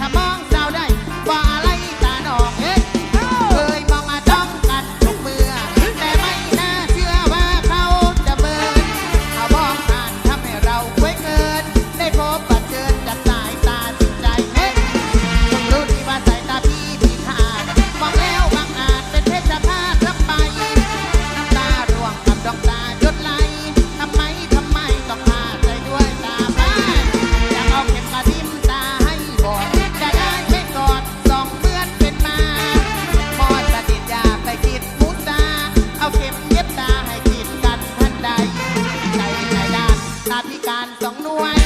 ถ้ามอง พิการสองหน่วย